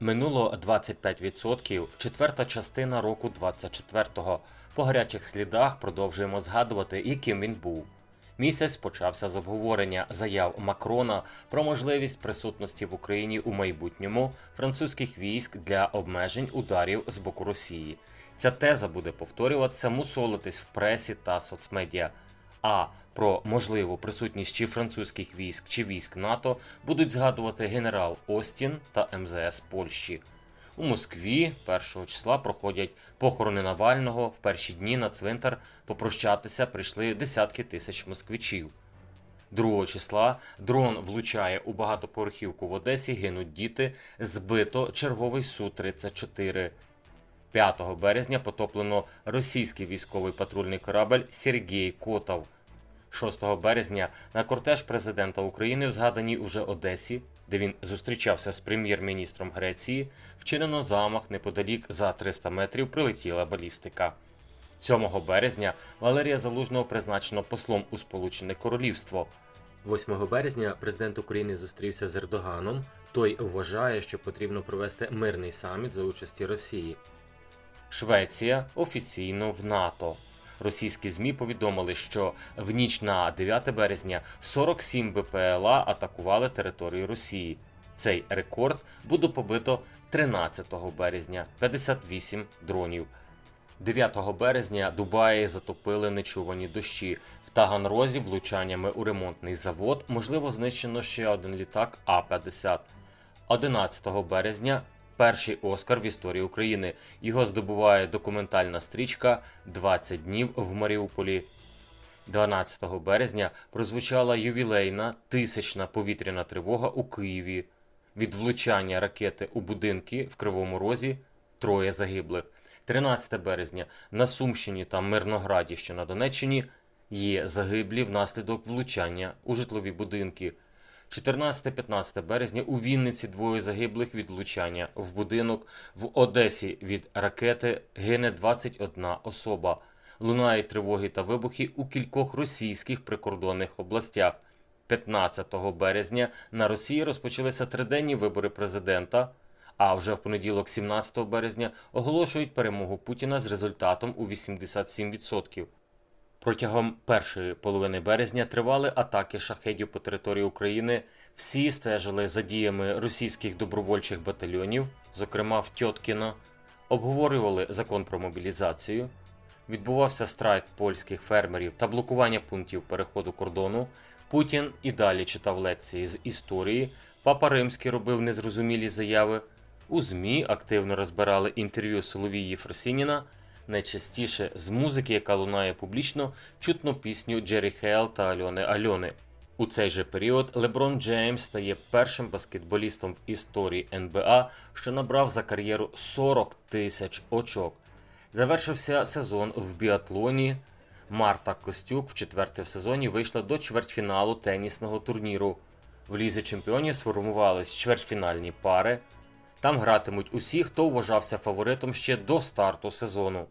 Минуло 25%, четверта частина року 24-го. По гарячих слідах продовжуємо згадувати, яким він був. Місяць почався з обговорення заяв Макрона про можливість присутності в Україні у майбутньому французьких військ для обмежень ударів з боку Росії. Ця теза буде повторюватися, мусолитись в пресі та соцмедіа. А про можливу присутність чи французьких військ, чи військ НАТО будуть згадувати генерал Остін та МЗС Польщі. У Москві 1 числа проходять похорони Навального. В перші дні на цвинтар попрощатися прийшли десятки тисяч москвичів. 2 числа дрон влучає у багатоповерхівку в Одесі, гинуть діти, збито черговий Су-34. 5 березня потоплено російський військовий патрульний корабль Сергій Котов. 6 березня на кортеж президента України в згаданій уже Одесі, де він зустрічався з прем'єр-міністром Греції, вчинено замах неподалік за 300 метрів прилетіла балістика. 7 березня Валерія Залужного призначено послом у Сполучене Королівство. 8 березня президент України зустрівся з Ердоганом. Той вважає, що потрібно провести мирний саміт за участі Росії. Швеція офіційно в НАТО. Російські ЗМІ повідомили, що в ніч на 9 березня 47 БПЛА атакували територію Росії. Цей рекорд буде побито 13 березня 58 дронів. 9 березня Дубаї затопили нечувані дощі. В Таганрозі влучаннями у ремонтний завод можливо знищено ще один літак А-50. 11 березня перший Оскар в історії України. Його здобуває документальна стрічка «20 днів в Маріуполі. 12 березня прозвучала ювілейна тисячна повітряна тривога у Києві. Від влучання ракети у будинки в Кривому Розі троє загиблих. 13 березня на Сумщині та Мирнограді, що на Донеччині, є загиблі внаслідок влучання у житлові будинки. 14-15 березня у Вінниці двоє загиблих від влучання в будинок. В Одесі від ракети гине 21 особа. Лунають тривоги та вибухи у кількох російських прикордонних областях. 15 березня на Росії розпочалися триденні вибори президента. А вже в понеділок, 17 березня, оголошують перемогу Путіна з результатом у 87%. Протягом першої половини березня тривали атаки шахедів по території України. Всі стежили за діями російських добровольчих батальйонів, зокрема в Тьоткіно, обговорювали закон про мобілізацію. Відбувався страйк польських фермерів та блокування пунктів переходу кордону. Путін і далі читав лекції з історії. Папа Римський робив незрозумілі заяви. У ЗМІ активно розбирали інтерв'ю Соловії Фросініна. Найчастіше з музики, яка лунає публічно, чутно пісню Джері Хейл та Альони Альони. У цей же період Леброн Джеймс стає першим баскетболістом в історії НБА, що набрав за кар'єру 40 тисяч очок. Завершився сезон в біатлоні. Марта Костюк в четверте в сезоні вийшла до чвертьфіналу тенісного турніру. В лізі чемпіонів сформувались чвертьфінальні пари. Там гратимуть усі, хто вважався фаворитом ще до старту сезону.